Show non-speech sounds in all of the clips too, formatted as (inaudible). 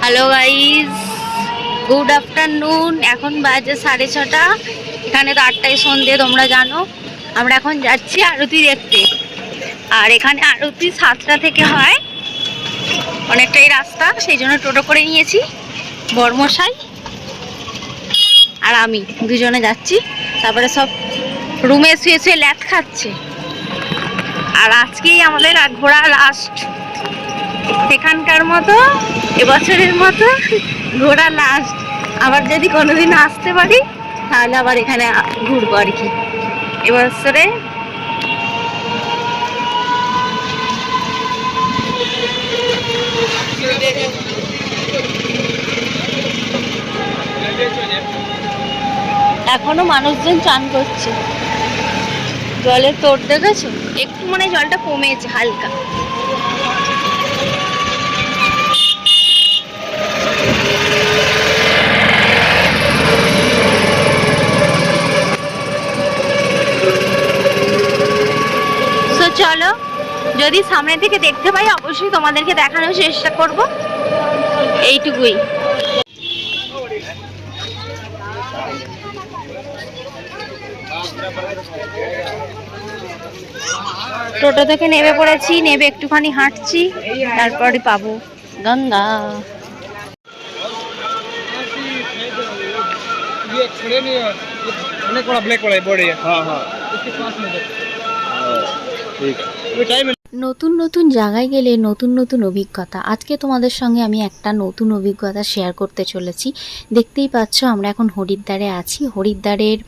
Hello guys good afternoon এখন বাজে সাড়ে ছটা। এখানে তো আটটায় সন্ধে, তোমরা জানো। আমরা এখন যাচ্ছি আরতি দেখতে। আর এখানে আরতি সাতটা থেকে হয়। অনেকটাই রাস্তা, সেই জন্য টোটো করে নিয়েছি। বর্মশাই আর আমি দুজনে যাচ্ছি। তারপরে সব রুমে শুয়ে শুয়ে ল্যাথ খাচ্ছে। আর আজকেই আমাদের ঘোরা লাস্ট সেখানকার মতো, এবছরের মতো ঘোরা লাস্ট আবার যদি কোনোদিন আসতে পারি, তাহলে আবার এখানে ঘুরবো আর কি। এবছরে এখনও মানুষজন চান করছে। জলের তোর দেখেছ একটু মানে জলটা কমেছে, হালকা। চলো, যদি সামনে থেকে দেখতে পাই, অবশ্যই তোমাদেরকে দেখানোর চেষ্টা করব। এইটুকুই। টোটো থেকে নেমে পড়েছি নেমে একটুখানি হাঁটছি তারপরে পাবো গঙ্গা। অনেক বড় ব্ল্যাক বড় হ্যাঁ হ্যাঁ নতুন নতুন জায়গায় গেলে নতুন নতুন অভিজ্ঞতা। আজকে তোমাদের সঙ্গে আমি একটা নতুন অভিজ্ঞতা শেয়ার করতে চলেছি। দেখতেই পাচ্ছ আমরা এখন হরিদ্বারে আছি। হরিদ্বারের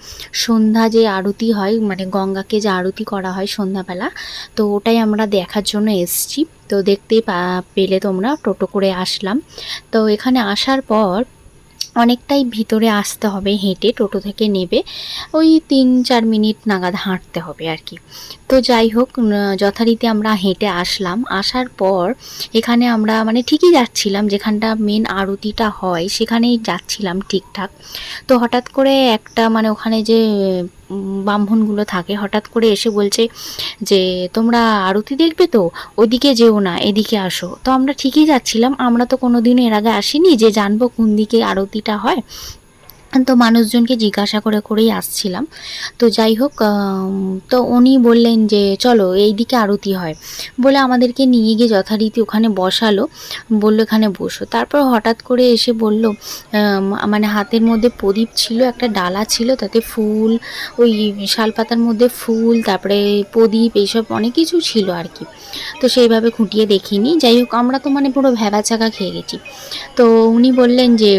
সন্ধ্যা যে আরতি হয় মানে গঙ্গাকে যে আরতি করা হয় সন্ধ্যাবেলা, তো ওটাই আমরা দেখার জন্য এসছি। তো দেখতেই পেলে তোমরা, টোটো করে আসলাম। তো এখানে আসার পর অনেকটাই ভিতরে আসতে হবে, হেঁটে টোটো থেকে নেবে। ওই তিন চার মিনিট নাগাদ হাঁটতে হবে আর কি। তো যাই হোক যথারীতি আমরা হেঁটে আসলাম। আসার পর এখানে আমরা মানে ঠিকই যাচ্ছিলাম, যেখানটা মেন আরতিটা হয় সেখানেই যাচ্ছিলাম ঠিকঠাক। তো হঠাৎ করে একটা মানে ওখানে যে ব্রাহ্মণগুলো থাকে, হঠাৎ করে এসে বলছে যে, তোমরা আরতি দেখবে তো? ওদিকে যেও না, এদিকে আসো। তো আমরা ঠিকই যাচ্ছিলাম, আমরা তো কোনোদিনও এর আগে আসিনি যে জানব কোন দিকে আরতিটা হয়। তো মানুষজনকে জিজ্ঞাসা করে করেই আসছিলাম। তো যাই হোক তো উনি বললেন যে, চলো, এই দিকে আরতি হয়। বলে আমাদেরকে নিয়ে গিয়ে যথারীতি ওখানে বসালো, বলল, এখানে বসো। তারপর হঠাৎ করে এসে বলল মানে হাতের মধ্যে প্রদীপ ছিল, একটা ডালা ছিল, তাতে ফুল, ওই শালপাতার মধ্যে ফুল, তারপরে প্রদীপ, এইসব অনেক কিছু ছিল আর কি। তো সেইভাবে খুঁটিয়ে দেখিনি। যাই হোক, আমরা তো মানে পুরো ভ্যাবা চাকা খেয়ে গেছি। তো উনি বললেন যে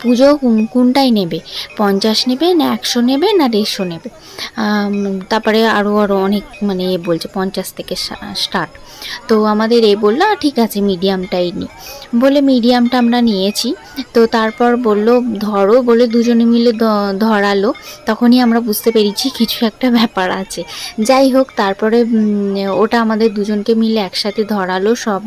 পুজো কোনটাই নেবে? পঞ্চাশ নেবে না একশো নেবে না দেড়শো নেবে? তারপরে আরও আরও অনেক মানে এ বলছে, পঞ্চাশ থেকে স্টার্ট। তো আমাদের এ বলল ঠিক আছে, মিডিয়ামটাই নিই বলে, মিডিয়ামটা আমরা নিয়েছি। তো তারপর বলল, ধরো, বলে দুজনে মিলে ধরালো। তখনই আমরা বুঝতে পেরেছি কিছু একটা ব্যাপার আছে। যাই হোক, তারপরে ওটা আমাদের দুজনকে মিলে একসাথে ধরালো, সব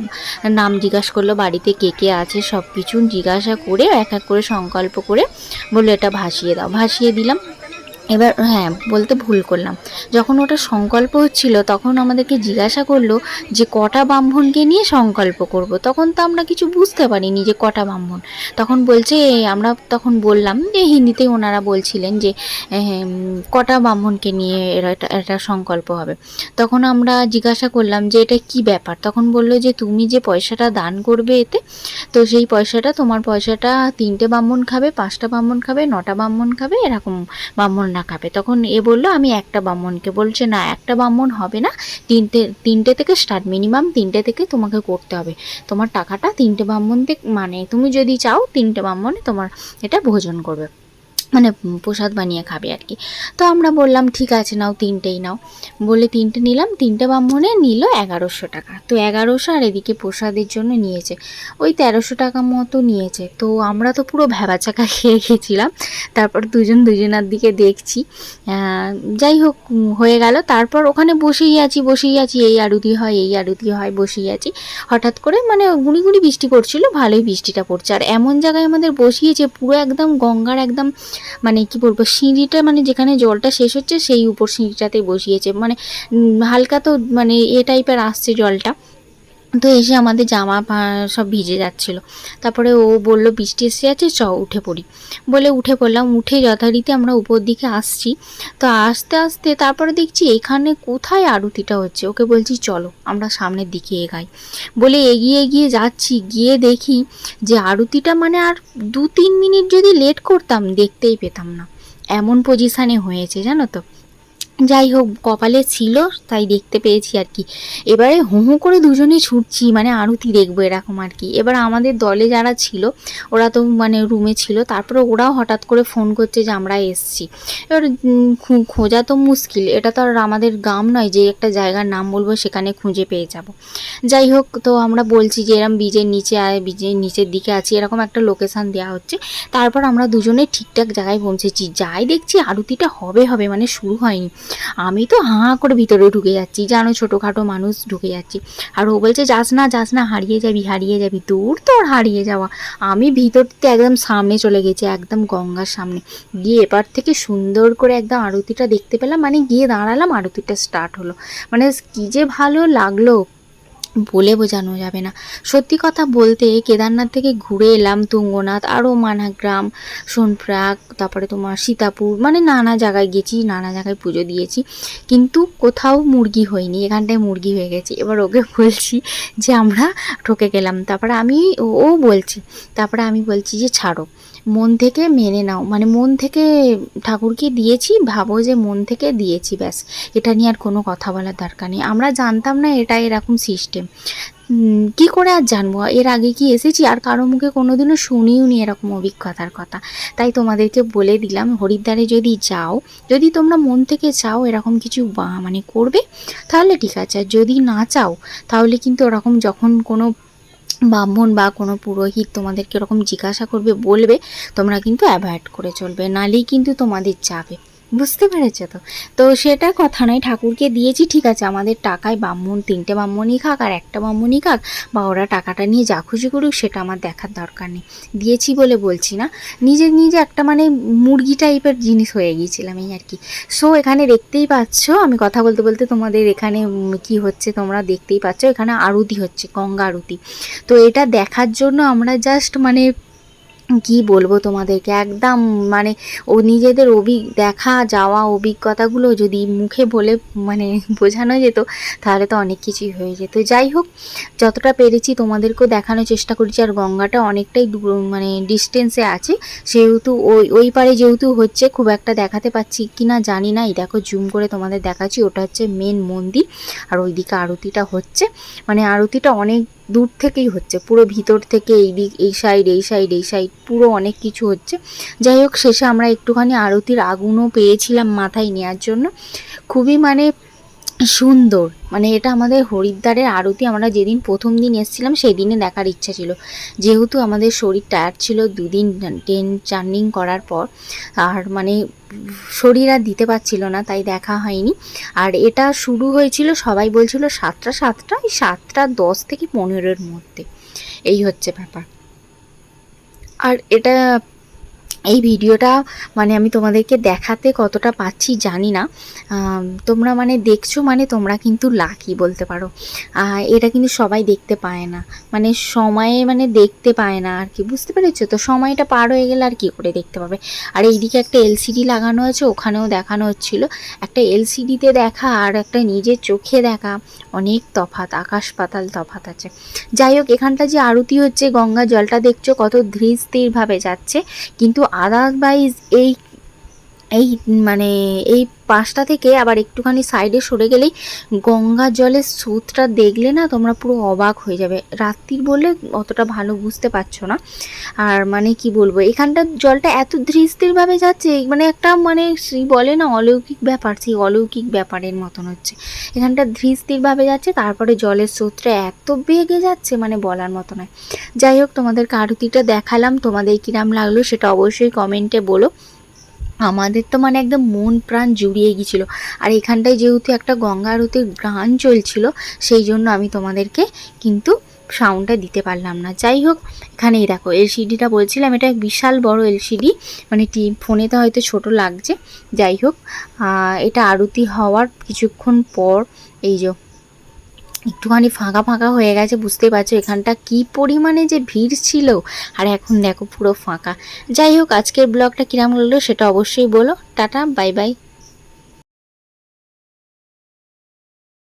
নাম জিজ্ঞাসা করল, বাড়িতে কে কে আছে? সব কিছু জিজ্ঞাসা করে এক এক করে সংকল্প করে বলল এটা ভাসিয়ে দাও। ভাসিয়ে দিলাম। এবার হ্যাঁ বলতে ভুল করলাম। যখন ওটা সংকল্প হচ্ছিল তখন আমাদেরকে জিজ্ঞাসা করল যে, কটা ব্রাহ্মণকে নিয়ে সংকল্প করব? তখন তো আমরা কিছু বুঝতে পারিনি যে, কটা ব্রাহ্মণ। তখন বলছে, আমরা তখন বললাম যে হিন্দিতে ওনারা বলছিলেন যে কটা ব্রাহ্মণকে নিয়ে এরা, এটা সংকল্প হবে। তখন আমরা জিজ্ঞাসা করলাম যে, এটা কি ব্যাপার? তখন বলল যে, তুমি যে পয়সাটা দান করবে এতে, তো সেই পয়সাটা, তোমার পয়সাটা তিনটে ব্রাহ্মণ খাবে, পাঁচটা ব্রাহ্মণ খাবে, নটা ব্রাহ্মণ খাবে, এরকম ব্রাহ্মণরা খাবে তখন এ বলল, আমি একটা ব্রাহ্মণকে বলছে না, একটা ব্রাহ্মণ হবে না। তিনটে তিনটে থেকে স্টার্ট মিনিমাম তিনটে থেকে তোমাকে করতে হবে। তোমার টাকাটা তিনটে ব্রাহ্মণ মানে তুমি যদি চাও তিনটে ব্রাহ্মণে তোমার এটা ভোজন করবে। মানে প্রসাদ বানিয়ে খাবে আর কি। তো আমরা বললাম, ঠিক আছে, নাও তিনটেই নাও। বলে তিনটে নিলাম। তিনটে ব্রাহ্মণে নিল এগারোশো টাকা। তো এগারোশো আর এদিকে প্রসাদের জন্য নিয়েছে। ওই তেরোশো টাকা মতো নিয়েছে। তো আমরা তো পুরো ভ্যাবাচাকা (laughs) খেয়ে গেছিলাম। তারপর দুজন দুজনার দিকে দেখছি। যাই হোক হয়ে গেল। তারপর ওখানে বসেই আছি বসেই আছি। এই আরতি হয়, এই আরতি হয়, বসেই আছি। হঠাৎ করে মানে গুঁড়ি গুঁড়ি বৃষ্টি পড়ছিল, ভালোই বৃষ্টিটা পড়ছে। আর এমন জায়গায় আমাদের বসিয়েছে, পুরো একদম গঙ্গার একদম মানে কি বলব, সিঁড়িটা মানে যেখানে জলটা শেষ হচ্ছে, সেই উপর সিঁড়িটাতে বসিয়েছে। মানে হালকা তো মানে এ টাইপের আসছে জলটা। তো এসে আমাদের জামা সব ভিজে যাচ্ছিল। তারপরে ও বলল, বৃষ্টি এসে আছে চ উঠে পড়ি। বলে উঠে পড়লাম। উঠে যথারীতি আমরা উপর দিকে আসছি। তো আস্তে আস্তে তারপরে দেখছি এখানে কোথায় আরতিটা হচ্ছে? ওকে বলছি, চলো, আমরা সামনের দিকে এগাই। বলে এগিয়ে এগিয়ে যাচ্ছি। গিয়ে দেখি যে আরতিটা মানে আর দু তিন মিনিট যদি লেট করতাম, দেখতেই পেতাম না। এমন পজিশানে হয়েছে, জানো তো? যাই হোক, কপালে ছিল, তাই দেখতে পেয়েছি আর কি। এবারে হু হু করে দুজনে ছুটছি মানে আরতি দেখব এরকম আর কি। এবার আমাদের দলে যারা ছিল, ওরা তো মানে রুমে ছিল, তারপরে ওরাও হঠাৎ করে ফোন করছে যে আমরা এসছি। এবার খোঁজা তো মুশকিল, এটা তো আর আমাদের গ্রাম নয় যে একটা জায়গার নাম বলব, সেখানে খুঁজে পেয়ে যাব। যাই হোক, তো আমরা বলছি যে এরম বীজের নিচে আয় বীজের নিচের দিকে আছি, এরকম একটা লোকেশান দেওয়া হচ্ছে। তারপর আমরা দুজনে ঠিকঠাক জায়গায় পৌঁছেছি। যাই দেখছি আরতিটা হবে হবে মানে শুরু হয়নি। আমি তো হাঁ করে ভিতরে ঢুকে যাচ্ছি, জানো ছোটোখাটো মানুষ ঢুকে যাচ্ছি। আর ও বলছে, যাস না যাস না, হারিয়ে যাবি হারিয়ে যাবি, দূর তোর হারিয়ে যাওয়া। আমি ভিতরতে একদম সামনে চলে গেছি, একদম গঙ্গার সামনে। গিয়ে এপার থেকে সুন্দর করে একদম আরতিটা দেখতে পেলাম মানে গিয়ে দাঁড়ালাম, আরতিটা স্টার্ট হলো। মানে কী যে ভালো লাগল। বলে বোঝানো যাবে না। সত্যি কথা বলতে কেদারনাথ থেকে ঘুরে এলাম তুঙ্গনাথ আরও মানাগ্রাম সোনপ্রাগ তারপরে তোমার সীতাপুর মানে নানা জায়গায় গেছি, নানা জায়গায় পুজো দিয়েছি। কিন্তু কোথাও মুরগি হয়নি, এখানটায় মুরগি হয়ে গেছে। এবার ওকে বলছি যে আমরা ঠকে গেলাম। তারপরে আমি ও- ও বলছে, তারপরে আমি বলছি যে ছাড়ো। মন থেকে মেনে নাও। মানে মন থেকে ঠাকুরকে দিয়েছি, ভাবো যে মন থেকে দিয়েছি, ব্যাস। এটা নিয়ে আর কোনো কথা বলার দরকার নেই। আমরা জানতাম না এটা এরকম সিস্টেম কি করে আর জানব? এর আগে কি এসেছি? আর কারও মুখে কোনোদিনও শুনিও নি এরকম অভিজ্ঞতার কথা। তাই তোমাদেরকে বলে দিলাম, হরিদ্বারে যদি যাও, যদি তোমরা মন থেকে চাও এরকম কিছু মানে করবে, তাহলে ঠিক আছে। আর যদি না চাও, তাহলে কিন্তু ওরকম যখন কোনো ব্রাহ্মণ বা কোনো পুরোহিত তোমাদেরকে এরকম জিজ্ঞাসা করবে, বলবে, তোমরা কিন্তু অ্যাভয়েড করে চলবে নালেই কিন্তু তোমাদের যাবে। বুঝতে পেরেছ তো? তো সেটা কথা নয়, ঠাকুরকে দিয়েছি, ঠিক আছে, আমাদের টাকায় ব্রাহ্মণ, তিনটে ব্রাহ্মণই খাক আর একটা ব্রাহ্মণই খাক, বা ওরা টাকাটা নিয়ে যা খুশি করুক, সেটা আমার দেখার দরকার নেই। দিয়েছি বলে বলছি না, নিজে নিজে একটা মানে মুরগি টাইপের জিনিস হয়ে গিয়েছিলাম এই আর কি। সো এখানে দেখতেই পাচ্ছ, আমি কথা বলতে বলতে তোমাদের এখানে কি হচ্ছে তোমরা দেখতেই পাচ্ছ, এখানে আরতি হচ্ছে, গঙ্গা আরতি। তো এটা দেখার জন্য আমরা জাস্ট মানে কি বলব তোমাদেরকে? একদম মানে ও নিজেদের অভি, দেখা, যাওয়া, অভিজ্ঞতাগুলো যদি মুখে বলে মানে বোঝানো যেত, তাহলে তো অনেক কিছুই হয়ে যেত। যাই হোক, যতটা পেরেছি তোমাদেরকেও দেখানোর চেষ্টা করেছি, আর গঙ্গাটা অনেকটাই দূর মানে ডিস্টেন্সে আছে। সেহেতু ওই ওই পারে যেহেতু হচ্ছে, খুব একটা দেখাতে পাচ্ছি কি না জানি না। এই দেখো জুম করে তোমাদের দেখাচ্ছি, ওটা হচ্ছে মেন মন্দির। আর ওইদিকে আরতিটা হচ্ছে। মানে আরতিটা অনেক দূর থেকেই হচ্ছে, পুরো ভিতর থেকে এই দিক, এই সাইড এই সাইড এই সাইড পুরো অনেক কিছু হচ্ছে। যাই হোক, শেষে আমরা একটুখানি আরতির আগুনও পেয়েছিলাম মাথায় নেওয়ার জন্য। খুবই মানে সুন্দর। মানে এটা আমাদের হরিদ্বারের আরতি, আমরা যেদিন প্রথম দিন এসেছিলাম সেই দিনে দেখার ইচ্ছা ছিল। যেহেতু আমাদের শরীর টায়ার্ড ছিল, দুদিন ট্রেন জার্নিং করার পর, আর মানে শরীর আর দিতে পারছিল না, তাই দেখা হয়নি। আর এটা শুরু হয়েছিল, সবাই বলছিল সাতটা সাতটা, এই সাতটা দশ থেকে পনেরোর মধ্যে। এই হচ্ছে ব্যাপার। আর এটা এই ভিডিওটা মানে আমি তোমাদেরকে দেখাতে কতটা পাচ্ছি জানি না। তোমরা মানে দেখছ মানে তোমরা কিন্তু লাকি বলতে পারো। এটা কিন্তু সবাই দেখতে পায় না। মানে সময়ে মানে দেখতে পায় না আর কি, বুঝতে পেরেছ? তো সময়টা পার হয়ে গেলে আর কি করে দেখতে পাবে। আর এইদিকে একটা এলসিডি লাগানো আছে, ওখানেও দেখানো হচ্ছিল। একটা এলসিডিতে দেখা আর একটা নিজের চোখে দেখা। অনেক তফাৎ, আকাশ পাতাল তফাৎ আছে। যাই হোক, এখানটা যে আরতি হচ্ছে, গঙ্গা জলটা দেখছ কত ধীর স্থিরভাবে যাচ্ছে। কিন্তু আদারওয়াইজ এই এই মানে এই পাশটা থেকে আবার একটুখানি সাইডে সরে গেলেই গঙ্গা জলের স্রোতটা দেখলে না তোমরা পুরো অবাক হয়ে যাবে। রাত্রির বলে অতটা ভালো বুঝতে পারছ না। আর মানে কি বলব, এখানটার জলটা এত ধীর যাচ্ছে মানে একটা মানে সেই বলে না অলৌকিক ব্যাপার, সেই অলৌকিক ব্যাপারের মতন হচ্ছে। এখানটা ধীর যাচ্ছে, তারপরে জলের স্রোতটা এত বেগে যাচ্ছে মানে বলার মতো নয়। যাই হোক তোমাদেরকে আরতিটা দেখালাম, তোমাদের কিরাম লাগল সেটা অবশ্যই কমেন্টে বলো। আমাদের তো মানে একদম মন প্রাণ জুড়িয়ে গিয়েছিল। আর এখানটায় যেহেতু একটা গঙ্গা আরতির গান চলছিল, সেই জন্য আমি তোমাদেরকে কিন্তু সাউন্ডটা দিতে পারলাম না। যাই হোক, এখানেই দেখো এলসিডিটা বলছিলাম, এটা বিশাল বড় এলসিডি মানে টি, ফোনেতে হয়তো ছোট লাগছে। যাই হোক এটা আরতি হওয়ার কিছুক্ষণ পর, এই যে একটুখানি ফাঁকা ফাঁকা হয়ে গেছে বুঝতে পারছ এখানটা কি পরিমাণে যে ভিড় ছিল। আর এখন দেখো পুরো ফাঁকা। যাই হোক, আজকের ব্লগটা কিরাম লাগল সেটা অবশ্যই বলো। Tata, bye bye.